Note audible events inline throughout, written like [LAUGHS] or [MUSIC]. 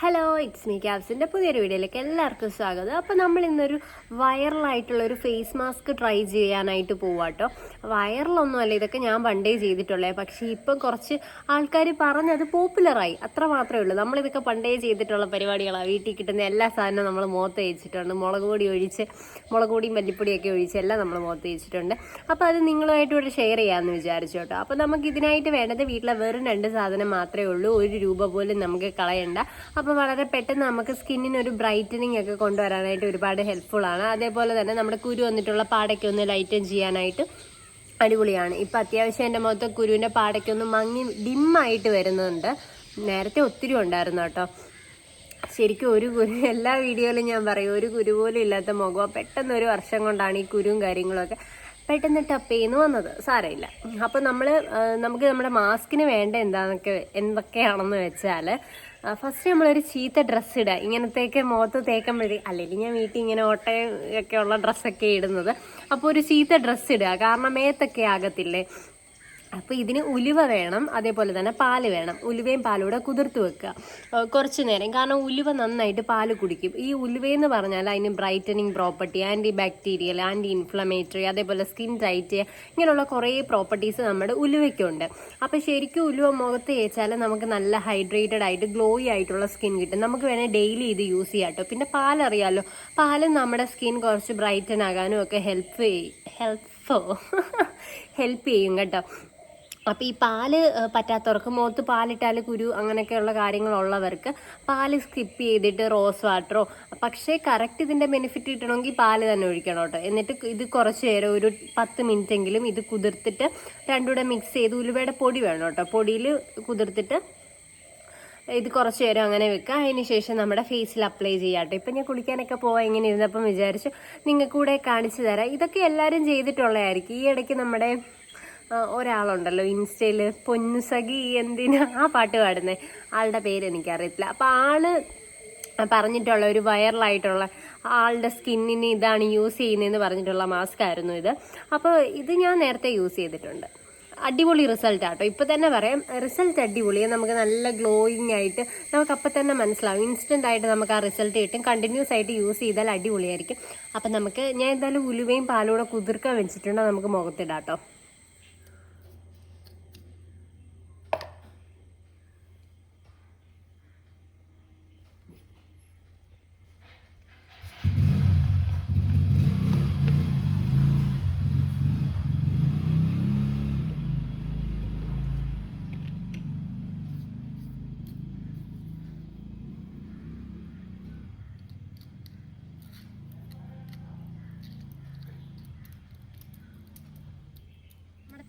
Hello it's me ക്യാബ്സിന്റെ പുതിയൊരു വീഡിയോയിലേക്ക് എല്ലാവർക്കും സ്വാഗതം. അപ്പോൾ നമ്മൾ ഇന്നൊരു വൈറലായിട്ടുള്ള ഒരു ഫേസ് മാസ്ക് ട്രൈ ചെയ്യാനായിട്ട് പോവാട്ടോ. വൈറലൊന്നുമല്ല ഇതൊക്കെ ഞാൻ പണ്ടേ ചെയ്തിട്ടുള്ളേ. പക്ഷേ ഇപ്പം കുറച്ച് ആൾക്കാർ പറഞ്ഞ് അത് പോപ്പുലറായി അത്ര മാത്രമേ ഉള്ളൂ. നമ്മളിതൊക്കെ പണ്ടേ ചെയ്തിട്ടുള്ള പരിപാടികളാണ് വീട്ടിൽ കിട്ടുന്ന എല്ലാ സാധനവും നമ്മൾ മുഖത്ത് തേച്ചിട്ടുണ്ട്. മുളക് പൊടി ഒഴിച്ച് മുളക് പൊടിയും മല്ലിപ്പൊടിയൊക്കെ ഒഴിച്ച് എല്ലാം നമ്മൾ മുഖത്ത് തേച്ചിട്ടുണ്ട്. അപ്പോൾ അത് നിങ്ങളുമായിട്ട് ഇവിടെ ഷെയർ ചെയ്യാമെന്ന് വിചാരിച്ചു കേട്ടോ. അപ്പോൾ നമുക്ക് ഇതിനായിട്ട് വേണ്ടത് വീട്ടിലെ വെറും രണ്ട് സാധനം മാത്രമേ ഉള്ളൂ. ഒരു രൂപ പോലും നമുക്ക് കളയണ്ട. അപ്പോൾ വളരെ പെട്ടെന്ന് നമുക്ക് സ്കിന്നിന് ഒരു ബ്രൈറ്റനിങ് ഒക്കെ കൊണ്ടുവരാനായിട്ട് ഒരുപാട് ഹെൽപ്ഫുൾ ആണ്. അതേപോലെ തന്നെ നമ്മുടെ കുരു വന്നിട്ടുള്ള പാടയ്ക്ക് ഒന്ന് ലൈറ്റൻ ചെയ്യാനായിട്ട് അടിപൊളിയാണ്. ഇപ്പം അത്യാവശ്യം എന്റെ മുഖത്ത് കുരുവിന്റെ പാടയ്ക്ക് ഒന്ന് മങ്ങി ഡിമ്മായിട്ട് വരുന്നുണ്ട്. നേരത്തെ ഒത്തിരി ഉണ്ടായിരുന്നു കേട്ടോ. ശരിക്കും ഒരു കുരു [LAUGHS] എല്ലാ വീഡിയോയിലും ഞാൻ പറയും ഒരു കുരു പോലും ഇല്ലാത്ത മുഖം. പെട്ടെന്ന് ഒരു വർഷം കൊണ്ടാണ് ഈ കുരുവും കാര്യങ്ങളൊക്കെ പെട്ടെന്ന് ടപ്പ് ചെയ്യുന്നു വന്നത്. സാരമില്ല. അപ്പോൾ നമ്മൾ നമുക്ക് നമ്മുടെ മാസ്കിന് വേണ്ട എന്താന്നൊക്കെ എന്തൊക്കെയാണെന്ന് വെച്ചാൽ ഫസ്റ്റ് നമ്മളൊരു ചീത്ത ഡ്രസ്സ് ഇടുക ഇങ്ങനത്തെയൊക്കെ മുഖത്ത് തേക്കുമ്പോഴേ അല്ലെങ്കിൽ ഞാൻ വീട്ടിൽ ഇങ്ങനെ ഓട്ടയൊക്കെ ഉള്ള ഡ്രസ്സൊക്കെ ഇടുന്നത്. അപ്പോൾ ഒരു ചീത്ത ഡ്രസ്സ് ഇടുക. കാരണം മേത്തൊക്കെ ആകത്തില്ലേ? അപ്പോൾ ഇതിന് ഉലുവ വേണം അതേപോലെ തന്നെ പാൽ വേണം. ഉലുവയും പാലും കൂടെ കുതിർത്ത് വെക്കുക. കുറച്ച് നേരം. കാരണം ഉലുവ നന്നായിട്ട് പാൽ കുടിക്കും. ഈ ഉലുവയെന്ന് പറഞ്ഞാൽ അതിന് brightening property anti bacterial anti inflammatory അതേപോലെ സ്കിൻ ടൈറ്റ് ഇങ്ങനെയുള്ള കുറേ പ്രോപ്പർട്ടീസ് നമ്മുടെ ഉലുവയ്ക്കുണ്ട്. അപ്പോൾ ശരിക്കും ഉലുവ മുഖത്ത് തേച്ചാൽ നമുക്ക് നല്ല ഹൈഡ്രേറ്റഡ് ആയിട്ട് ഗ്ലോയി ആയിട്ടുള്ള സ്കിൻ കിട്ടും. നമുക്ക് വേണേൽ ഡെയിലി ഇത് യൂസ് ചെയ്യാം കേട്ടോ. പിന്നെ പാലറിയാലോ. പാൽ നമ്മുടെ സ്കിൻ കുറച്ച് ബ്രൈറ്റൻ ആകാനും ഒക്കെ ഹെൽപ്പ് ചെയ്യും ഹെൽപ്പ് ഹെൽപ്പ് ചെയ്യും കേട്ടോ. അപ്പോൾ ഈ പാൽ പറ്റാത്തവർക്ക് മുഖത്ത് പാലിട്ടാൽ കുരു അങ്ങനെയൊക്കെയുള്ള കാര്യങ്ങളുള്ളവർക്ക് പാൽ സ്കിപ്പ് ചെയ്തിട്ട് റോസ് വാട്ടറോ പക്ഷേ കറക്റ്റ് ഇതിന്റെ ബെനിഫിറ്റ് കിട്ടണമെങ്കിൽ പാൽ തന്നെ ഒഴിക്കണം കേട്ടോ. എന്നിട്ട് ഇത് കുറച്ച് നേരം ഒരു പത്ത് മിനിറ്റ് എങ്കിലും ഇത് കുതിർത്തിട്ട് രണ്ടുകൂടെ മിക്സ് ചെയ്ത് ഉലുവയുടെ പൊടി വേണം കേട്ടോ. പൊടിയിൽ കുതിർത്തിട്ട് ഇത് കുറച്ച് നേരം അങ്ങനെ വെക്കുക. അതിന് ശേഷം നമ്മുടെ ഫേസിൽ അപ്ലൈ ചെയ്യാം കേട്ടോ. ഇപ്പം ഞാൻ കുളിക്കാനൊക്കെ പോവാൻ ഇങ്ങനെ ഇരുന്നപ്പം വിചാരിച്ചു നിങ്ങൾക്ക് കൂടെ കാണിച്ചു തരാം. ഇതൊക്കെ എല്ലാവരും ചെയ്തിട്ടുള്ളതായിരിക്കും. ഈ ഇടയ്ക്ക് നമ്മുടെ ഒരാളുണ്ടല്ലോ ഇൻസ്റ്റയിൽ പൊന്നുസഖി എന്തിനാ ആ പാട്ട് പാടുന്നത് ആളുടെ പേര് എനിക്കറിയത്തില്ല. അപ്പോൾ ആൾ പറഞ്ഞിട്ടുള്ള ഒരു വൈറലായിട്ടുള്ള ആളുടെ സ്കിന്നിന് ഇതാണ് യൂസ് ചെയ്യുന്നതെന്ന് പറഞ്ഞിട്ടുള്ള മാസ്ക് ആയിരുന്നു ഇത്. അപ്പോൾ ഇത് ഞാൻ നേരത്തെ യൂസ് ചെയ്തിട്ടുണ്ട്. അടിപൊളി റിസൾട്ട് ആട്ടോ. ഇപ്പം തന്നെ പറയാം റിസൾട്ട് അടിപൊളിയാണ് നമുക്ക് നല്ല ഗ്ലോയിങ് ആയിട്ട് നമുക്ക് അപ്പം തന്നെ മനസ്സിലാവും. ഇൻസ്റ്റന്റ് ആയിട്ട് നമുക്ക് ആ റിസൾട്ട് കിട്ടും. കണ്ടിന്യൂസ് ആയിട്ട് യൂസ് ചെയ്താൽ അടിപൊളിയായിരിക്കും. അപ്പം നമുക്ക് ഞാൻ എന്തായാലും ഉലുവയും പാലും കൂടെ കുതിർക്കാൻ വെച്ചിട്ടുണ്ട്. അത് നമുക്ക് മുഖത്തിടാം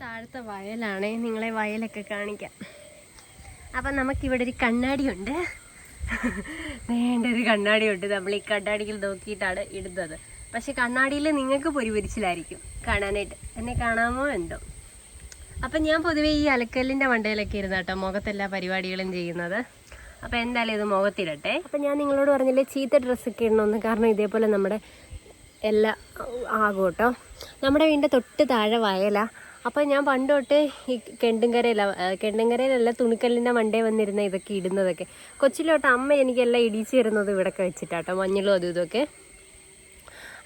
താഴത്തെ വയലാണേ. നിങ്ങളെ വയലൊക്കെ കാണിക്കാം. അപ്പം നമുക്കിവിടെ ഒരു കണ്ണാടിയുണ്ട്. വേണ്ട ഒരു കണ്ണാടിയുണ്ട്. നമ്മൾ ഈ കണ്ണാടിയിൽ നോക്കിയിട്ടാണ് ഇടുന്നത്. പക്ഷെ കണ്ണാടിയിൽ നിങ്ങൾക്ക് പൊരിപൊരിച്ചിലായിരിക്കും കാണാനായിട്ട്. എന്നെ കാണാമോ എന്തോ? അപ്പം ഞാൻ പൊതുവേ ഈ അലക്കല്ലിന്റെ മണ്ടയിലൊക്കെ ഇരുന്ന കേട്ടോ മുഖത്തെല്ലാ പരിപാടികളും ചെയ്യുന്നത്. അപ്പം എന്തായാലും ഇത് മുഖത്തിടട്ടെ. അപ്പം ഞാൻ നിങ്ങളോട് പറഞ്ഞില്ലേ ചീത്ത ഡ്രസ്സൊക്കെ ഇടണമെന്ന്. കാരണം ഇതേപോലെ നമ്മുടെ എല്ലാ ആകും കേട്ടോ. നമ്മുടെ വീടിന്റെ തൊട്ട് താഴെ വയലാ. അപ്പോൾ ഞാൻ പണ്ട് തൊട്ട് ഈ കെണ്ടുംകരയില കെണ്ടുംകരയിലല്ല തുണിക്കല്ലിന്റെ മണ്ടേ വന്നിരുന്ന ഇതൊക്കെ ഇടുന്നതൊക്കെ. കൊച്ചിലോട്ട് അമ്മ എനിക്കെല്ലാം ഇടിച്ചു തരുന്നത് ഇവിടെയൊക്കെ വെച്ചിട്ടാട്ടോ മഞ്ഞളും അതും ഇതൊക്കെ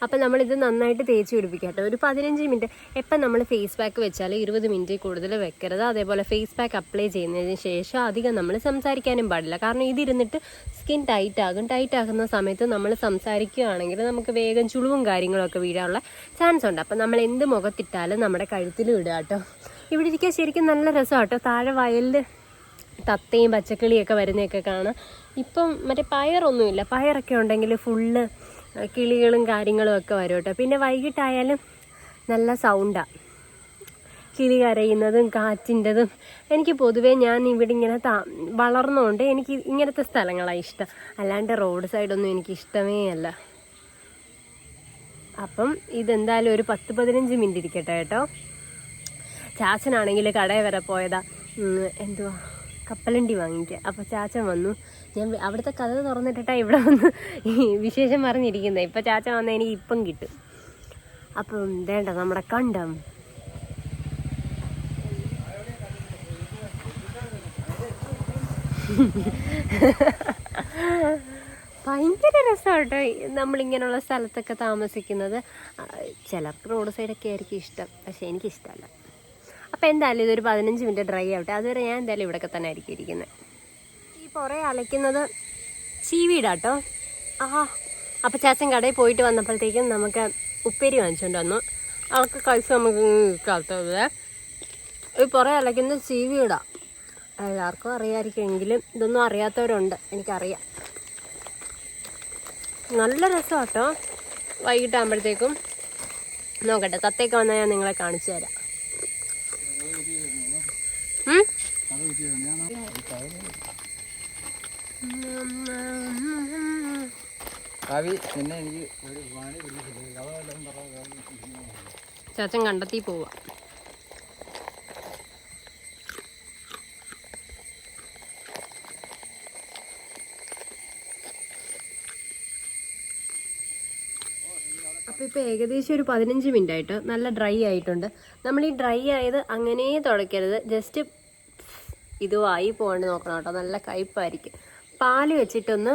അപ്പം നമ്മളിത് നന്നായിട്ട് തേച്ച് പിടിപ്പിക്കുക കേട്ടോ ഒരു പതിനഞ്ച് മിനിറ്റ്. എപ്പം നമ്മൾ ഫേസ് പാക്ക് വെച്ചാൽ ഇരുപത് മിനിറ്റ് കൂടുതൽ വെക്കരുത്. അതേപോലെ ഫേസ് പാക്ക് അപ്ലൈ ചെയ്യുന്നതിന് ശേഷം അധികം നമ്മൾ സംസാരിക്കാനും പാടില്ല. കാരണം ഇതിരുന്നിട്ട് സ്കിൻ ടൈറ്റ് ആകും. ടൈറ്റ് ആകുന്ന സമയത്ത് നമ്മൾ സംസാരിക്കുകയാണെങ്കിൽ നമുക്ക് വേഗം ചുളിവും കാര്യങ്ങളൊക്കെ വീഴാനുള്ള ചാൻസ് ഉണ്ട്. അപ്പം നമ്മൾ എന്ത് മുഖത്തിട്ടാലും നമ്മുടെ കഴുത്തിലും ഇടുക കേട്ടോ. ഇവിടെ ഇരിക്കാൻ ശരിക്കും നല്ല രസമാണ് കേട്ടോ. താഴെ വയലിൽ തത്തയും പച്ചക്കിളിയൊക്കെ വരുന്നതൊക്കെ കാണാം. ഇപ്പം മറ്റേ പയറൊന്നുമില്ല. പയറൊക്കെ ഉണ്ടെങ്കിൽ ഫുള്ള് കിളികളും കാര്യങ്ങളും ഒക്കെ വരും കേട്ടോ. പിന്നെ വൈകിട്ടായാലും നല്ല സൗണ്ടാണ് കിളി കരയുന്നതും കാറ്റിന്റെതും. എനിക്ക് പൊതുവേ ഞാൻ ഇവിടെ ഇങ്ങനെ താ വളർന്നുകൊണ്ട് എനിക്ക് ഇങ്ങനത്തെ സ്ഥലങ്ങളാണ് ഇഷ്ടം. അല്ലാണ്ട് റോഡ് സൈഡൊന്നും എനിക്ക് ഇഷ്ടമേ അല്ല. അപ്പം ഇതെന്തായാലും ഒരു പത്ത് പതിനഞ്ച് മിനിറ്റ് ഇരിക്കട്ടെ കേട്ടോ. ചാച്ചനാണെങ്കിൽ കടയിൽ വരെ പോയതാ. എന്തുവാ? കപ്പലണ്ടി വാങ്ങിക്കുക അപ്പോൾ ചാച്ചൻ വന്നു. ഞാൻ അവിടുത്തെ കഥ തുറന്നിട്ടിട്ടാണ് ഇവിടെ വന്ന് ഈ വിശേഷം പറഞ്ഞിരിക്കുന്നത് ഇപ്പം ചാച്ച വന്നാൽ എനിക്ക് ഇപ്പം കിട്ടും. അപ്പം വേണ്ട നമ്മുടെ കണ്ടം. ഭയങ്കര രസമാട്ടോ നമ്മളിങ്ങനെയുള്ള സ്ഥലത്തൊക്കെ താമസിക്കുന്നത്. ചിലർക്ക് റോഡ് സൈഡൊക്കെ ആയിരിക്കും ഇഷ്ടം. പക്ഷേ എനിക്കിഷ്ടമല്ല അപ്പോൾ എന്തായാലും ഇതൊരു പതിനഞ്ച് മിനിറ്റ് ഡ്രൈ ആവട്ടെ. അതുവരെ ഞാൻ എന്തായാലും ഇവിടെയൊക്കെ തന്നെ ആയിരിക്കും ഇരിക്കുന്നത് ഈ പുറേ അലയ്ക്കുന്നത് ചീവീടാട്ടോ. ആ അപ്പോൾ ചാച്ചൻ കടയിൽ പോയിട്ട് വന്നപ്പോഴത്തേക്കും നമുക്ക് ഉപ്പേരി വാങ്ങിച്ചുകൊണ്ട് വന്നു. അവൾക്ക് കഴിച്ച് നമുക്ക് കാത്തത് ഈ പുറേ അലയ്ക്കുന്നത് ചീവീടാ. എല്ലാവർക്കും അറിയാമായിരിക്കും എങ്കിലും ഇതൊന്നും അറിയാത്തവരുണ്ട്. എനിക്കറിയാം. നല്ല രസമാട്ടോ. വൈകിട്ടാകുമ്പോഴത്തേക്കും നോക്കട്ടെ തത്തേക്ക് വന്നാൽ ഞാൻ നിങ്ങളെ കാണിച്ചു തരാം. ചാച്ചൻ കണ്ടെത്തി പോവാ. അപ്പോൾ ഇപ്പോൾ ഏകദേശം ഒരു പതിനഞ്ച് മിനിറ്റ് ആയിട്ട് നല്ല ഡ്രൈ ആയിട്ടുണ്ട്. നമ്മൾ ഈ ഡ്രൈ ആയത് അങ്ങനെ തുടയ്ക്കരുത്. ജസ്റ്റ് ഇതുമായി പോകാണ്ട് നോക്കണം കേട്ടോ. നല്ല കയ്പായിരിക്കും. പാൽ വെച്ചിട്ടൊന്ന്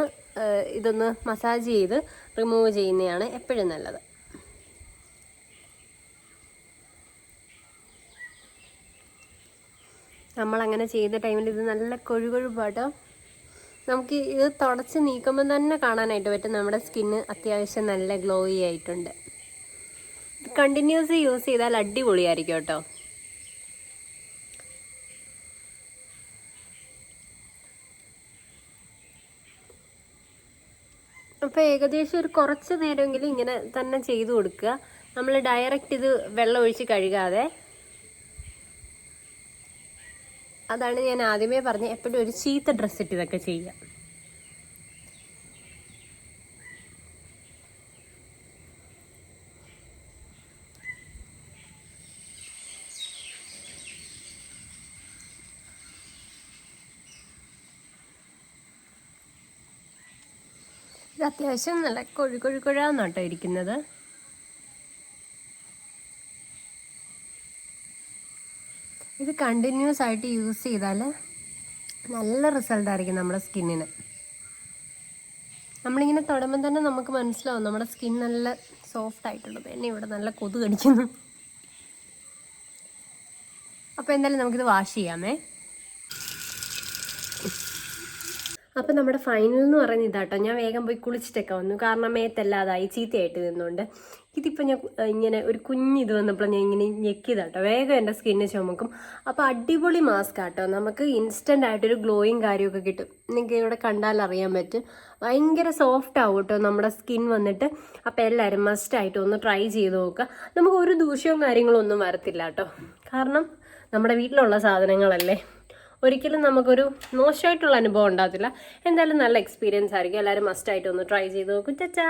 ഇതൊന്ന് മസാജ് ചെയ്ത് റിമൂവ് ചെയ്യുന്നതാണ് എപ്പോഴും നല്ലത്. നമ്മളങ്ങനെ ചെയ്ത ടൈമിൽ ഇത് നല്ല കൊഴുകൊഴുപ്പാട്ടോ. നമുക്ക് ഇത് തുടച്ച് നീക്കുമ്പോൾ തന്നെ കാണാനായിട്ട് പറ്റും. നമ്മുടെ സ്കിന്ന് അത്യാവശ്യം നല്ല ഗ്ലോയി ആയിട്ടുണ്ട്. കണ്ടിന്യൂസ് യൂസ് ചെയ്താൽ അടിപൊളിയായിരിക്കും കേട്ടോ. അപ്പോൾ ഏകദേശം ഒരു കുറച്ച് നേരമെങ്കിലും ഇങ്ങനെ തന്നെ ചെയ്തു കൊടുക്കുക. നമ്മൾ ഡയറക്റ്റ് ഇത് വെള്ളം ഒഴിച്ച് കഴുകാതെ. അതാണ് ഞാൻ ആദ്യമേ പറഞ്ഞ് എപ്പോഴും ഒരു ചീത്ത ഡ്രസ്സ് ഇട്ട് ഇതൊക്കെ ചെയ്യുക. ഇത് അത്യാവശ്യം നല്ല കൊഴു കൊഴു കേട്ടോ ഇരിക്കുന്നത്. ഇത് കണ്ടിന്യൂസ് ആയിട്ട് യൂസ് ചെയ്താൽ നല്ല റിസൾട്ട് ആയിരിക്കും നമ്മുടെ സ്കിന്നിന് നമ്മളിങ്ങനെ തുടങ്ങുമ്പോൾ തന്നെ നമുക്ക് മനസ്സിലാവും നമ്മുടെ സ്കിൻ നല്ല സോഫ്റ്റ് ആയിട്ടുള്ളത്. എന്നെ ഇവിടെ നല്ല കൊതു കടിക്കുന്നു അപ്പോൾ എന്തായാലും നമുക്കിത് വാഷ് ചെയ്യാമേ. അപ്പം നമ്മുടെ ഫൈനൽ എന്ന് പറയുന്നത് ഇതാട്ടോ. ഞാൻ വേഗം പോയി കുളിച്ചിട്ടൊക്കെ വന്നു. കാരണം മേത്തല്ലാതായി ചീത്തയായിട്ട് നിന്നുകൊണ്ട് ഇതിപ്പോൾ ഞാൻ ഇങ്ങനെ ഒരു കുഞ്ഞ് ഇത് വന്നപ്പോൾ ഞാൻ ഇങ്ങനെ ഞെക്കിയതാട്ടോ. വേഗം എന്റെ സ്കിന്ന് ചുമക്കും. അപ്പോൾ അടിപൊളി മാസ്ക് ആട്ടോ. നമുക്ക് ഇൻസ്റ്റന്റ് ആയിട്ടൊരു ഗ്ലോയും കാര്യമൊക്കെ കിട്ടും. നിങ്ങൾക്ക് ഇവിടെ കണ്ടാൽ അറിയാൻ പറ്റും. ഭയങ്കര സോഫ്റ്റ് ആവും കേട്ടോ നമ്മുടെ സ്കിൻ വന്നിട്ട്. അപ്പോൾ എല്ലാവരും മസ്റ്റായിട്ട് ഒന്ന് ട്രൈ ചെയ്ത് നോക്കുക. നമുക്ക് ഒരു ദൂഷ്യവും കാര്യങ്ങളൊന്നും വരത്തില്ല കേട്ടോ. കാരണം നമ്മുടെ വീട്ടിലുള്ള സാധനങ്ങളല്ലേ. ഒരിക്കലും നമുക്കൊരു മോശമായിട്ടുള്ള അനുഭവം ഉണ്ടാകത്തില്ല. എന്തായാലും നല്ല എക്സ്പീരിയൻസ് ആയിരിക്കും. എല്ലാവരും മസ്റ്റായിട്ട് ഒന്ന് ട്രൈ ചെയ്ത് നോക്കും. ചച്ചാ